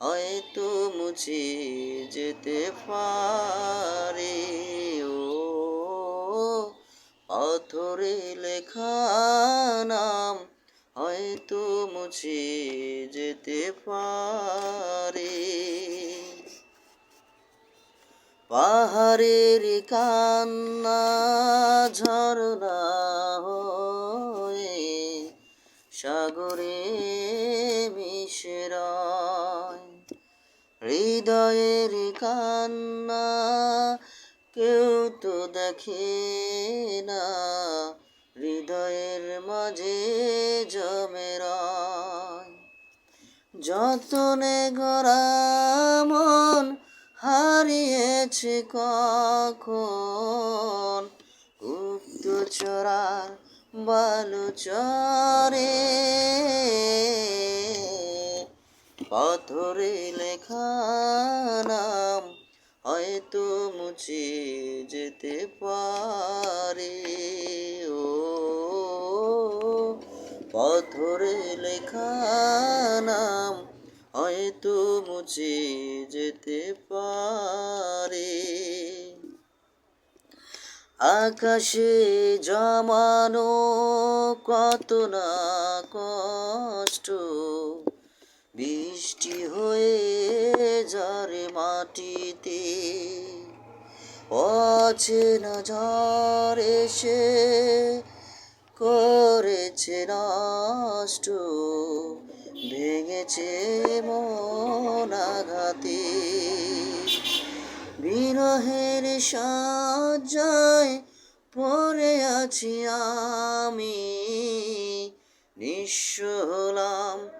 হয়তো মুছে যেতে পারে, ও পাথরে লেখা নাম হয়তো মুছে যেতে পারে। পাহাড়ের কান্না ঝরনা হয়ে সাগরে মিশরায় হৃদয়ের কান্না কেউ তো দেখে না। হৃদয়ের মাঝে জমেরায় যতনে গড়া মন হারিয়েছে কখন, গুপ্ত চরার বালুচরে পাথরে লেখা নাম হয়তো মুছে যেতে পারে। ও পাথরে লেখা নাম হয়তো মুছে যেতে পারে। আকাশে জমানো কত না কষ্ট বৃষ্টি হয়ে ঝরে মাটিতে। অচেনা ঝড় এসে করেছে নষ্ট, ভেঙেছে মন আঘাতে। বিরহের সাজায় পরে আছি আমি, নিঃস্ব হলাম